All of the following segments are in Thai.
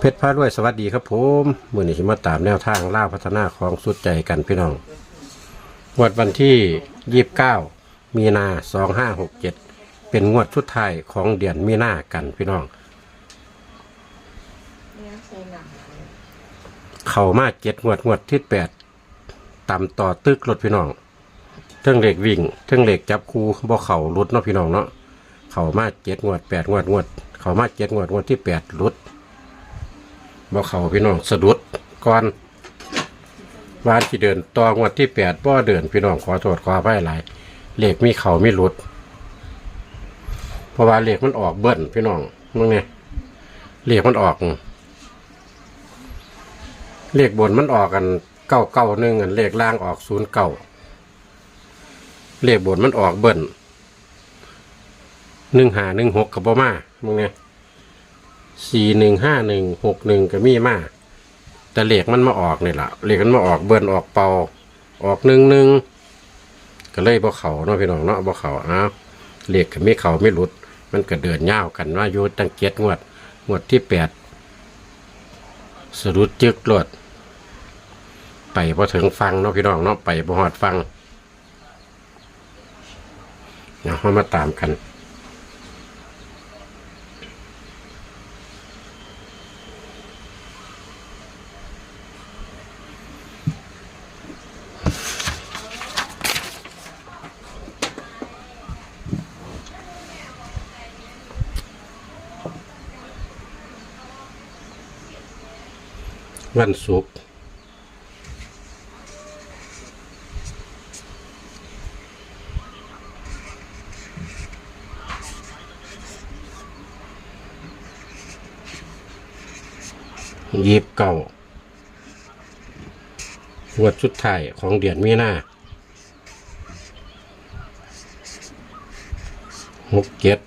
เพชรพารวยสวัสดีครับผมมือนี้สิมาตามแนวทางล่าพัฒนาของสุดใจกันพี่น้องงวดวันที่ยี่บเก้ามีนาสองห้าหกเจ็ดเป็นงวดสุดท้ายของเดือนมีนากันพี่น้องเนี่ามาเจ็ดงวดงวดที่แปดต่ำต่อตึกรถพี่น้องเทิงเหล็กวิ่งเทิงเหล็กจับคูบ่เข่ารุดเนาะพี่น้องเนาะเข้ามาเจ็ดงวดแปดงวดงวด เข้ามาเจ็ดงวดงวดที่แปดรุด บ่เขาพี่น้องสะดุดก่อนวานที่เดินตองวดที่แปดบ่เดินพี่น้องขอโทษขออภัยหลายเหล็กมีเข่ามีรุด เพราะว่าเหล็กมันออกเบิ้ลพี่น้องมึงเนี่ยเหล็กมันออกเหลขบนมันออกกันเก้าเก้าหนึ่งอันเลขล่างออกศูนย์เก้าเหลขบนมันออกเบิ้ลหนึ่งหาหนึ่งหกกับบ่มามึงไง สี่หนึ่งห้าหนึ่งหกหนึ่งก็มีมาแต่เหลขมันมาออกนี่แหละเหลขมันมาออกเบิ้ลออกเป่าออกหนึ่งหนึ่งก็เลยบ่เขาเนาะพี่น้องเนาะบ่เขาอ้าวเหลขก็ไม่เขาไม่หลุด มันก็เดินยาวกันว่าอยู่ตั้งเจ็ดงวดงวดที่แปดสรุดจึกรวดไปพอถึงฟังเนาะพี่น้องเนาะไปบ่หอดฟังเดี๋ยวเรามาตามกัน วันศุกร์ยีบเก่างวดสุดท้ายของเดือนมีนาหกเจ็ด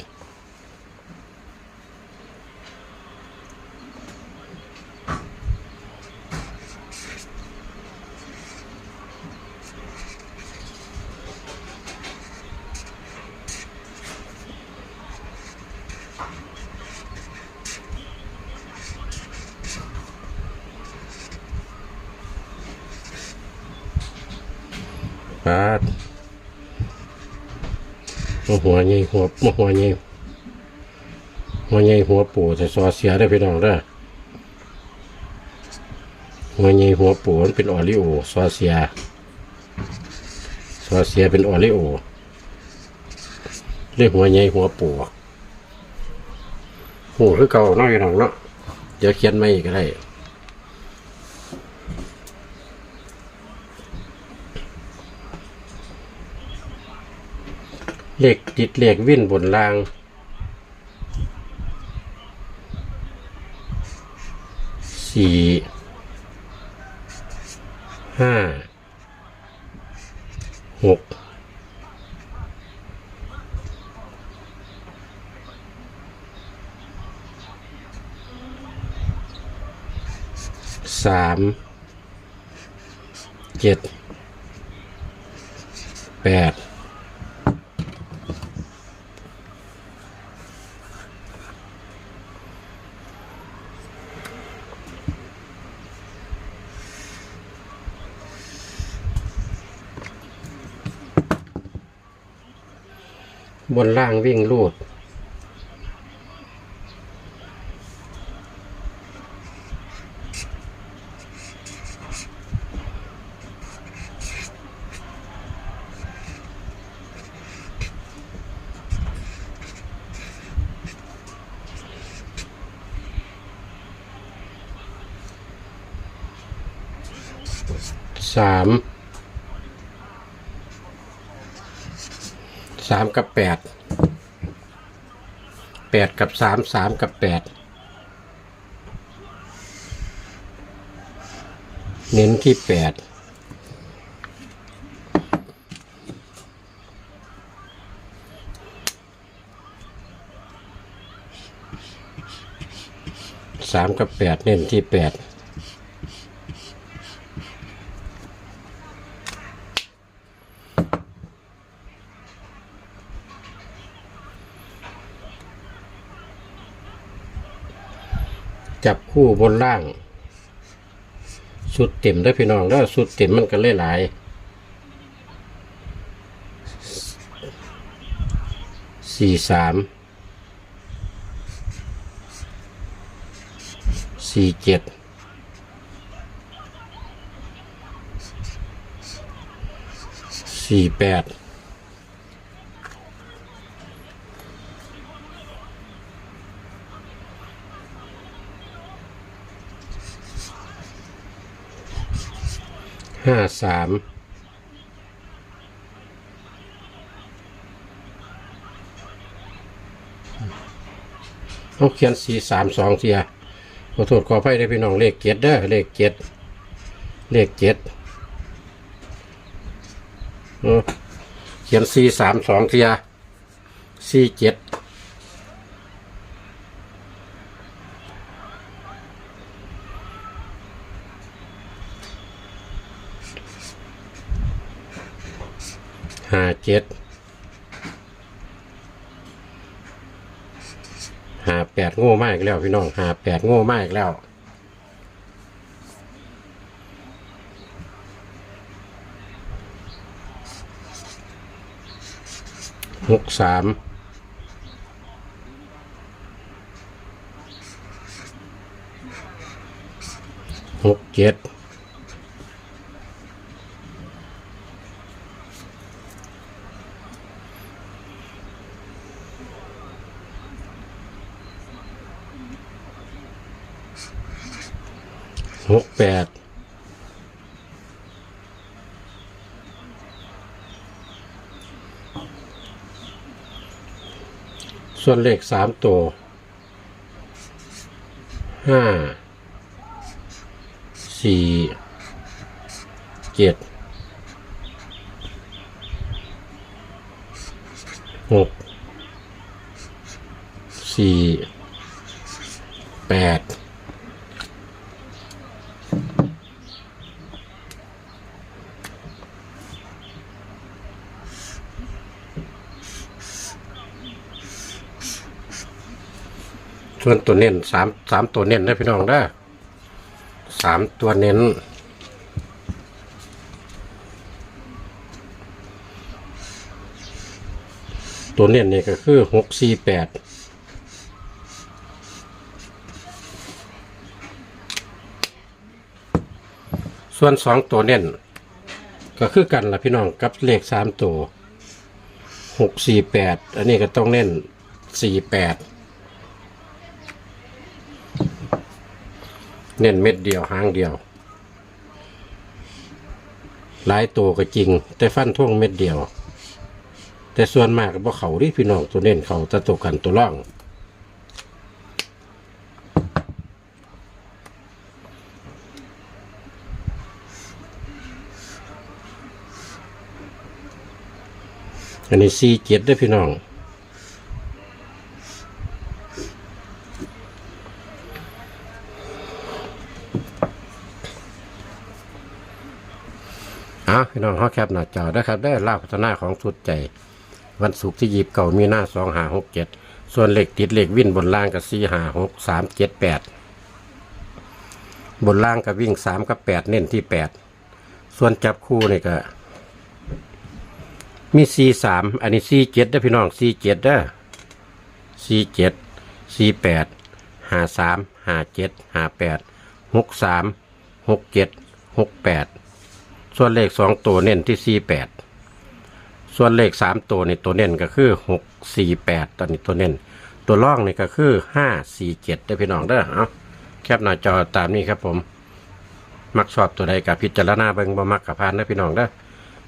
ปาดมาหัวใหญ่หัวมาหัวใหญ่หัวใหญ่หัวปูใส่ซอเสียได้พี่น้องเด้หัวใหญ่หัวปูมันเป็นออริโอซอเสียซอเสียเป็นออริโอเรียกหัวใหญ่หัวปูหูคือเก่าน้อยน้องเนาะเดี๋ยวเขียนไม่ก็ได้ เหลขติดเหลขวิ่นบนรางสี่ห้าหกสามเจ็ดแปด บนล่างวิ่งลูด สาม สามกับแปดแปดกับสามสามกับแปดเน้นที่แปดสามกับแปดเน้นที่แปด จับคู่บนล่าง สุดเต็มได้พี่น้องแล้วสุดเต็มมันก็เลยหลายสี่สามสี่เจ็ดสี่แปด ห้าสามเอาเขียนสี่สามสองเทียขอโทษขออภัยได้พี่น้องเลขเจ็ดเด้อเลขเจ็ดเลขเจ็ดเอาเขียนสี่สามสองเทียสี่เจ็ด ห้าเจ็ดหาแปดโง่มากแล้วพี่น้องหาแปดโง่มากแล้วหกสามหกเจ็ด หกแปดส่วนเลขสามตัวห้าสี่เจ็ดหกสี่แปด ส่วนตัวเน้นสามสามตัวเน้นได้พี่น้องได้สามตัวเน้น ตัวเน้นนี่ก็คือหกสี่แปดส่วนสองตัวเน้นก็คือกันละพี่น้องกับเลขสามตัวหกสี่แปดอันนี้ก็ต้องเน้นสี่แปด เน้นเม็ดเดียวหางเดียว หลายตัวก็จริง แต่ฟันท่วงเม็ดเดียว แต่ส่วนมากก็บ่เขาที่พี่น้องตัวเน้นเขาตะตกกันตัวร่องอันนี้ซีเจ็ดได้พี่น้อง พี่น้องเขาแคปหน้าจอได้ครับได้ลาพัฒนาของสุดใจ วันศุกร์ที่ยีบเก่ามีหน้าสองหาหกเจ็ดส่วนเหล็กติดเหล็กวิ่นบนล่างกับสี่หาหกสามเจ็ดแปดบนล่างกับวิ่งสามกับแปดเน้นที่แปดส่วนจับคู่นี่ก็ มีสี่สามอันนี้สี่เจ็ดได้พี่น้องสี่เจ็ดได้สี่เจ็ดสี่แปดห้าสามห้าเจ็ดห้าแปดหกสามหกเจ็ดหกแปด ส่วนเลขสองตัวเน้นที่สี่แปดส่วนเลขสามตัวนี่ตัวเน้นก็คือหกสี่แปดตอนนี้ตัวเน้น ตัวล่องนี่ก็คือห้าสี่เจ็ดได้พี่น้องเด้อเอาแคปหน้าจอตามนี้ครับผม มักชอบตัวใดกับพิจารณาเบิ่งบ่มักกับพานเด้พี่น้องเด้อ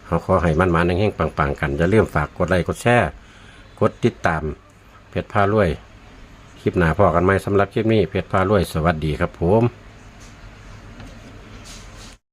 เขาขอให้มันมาเฮงปังๆ กันอย่าลืมฝากกดไลค์กดแชร์กดติดตามเพจพารวย คลิปหน้าพอกันไหมสำหรับคลิปนี้เพจพารวย สวัสดีครับผม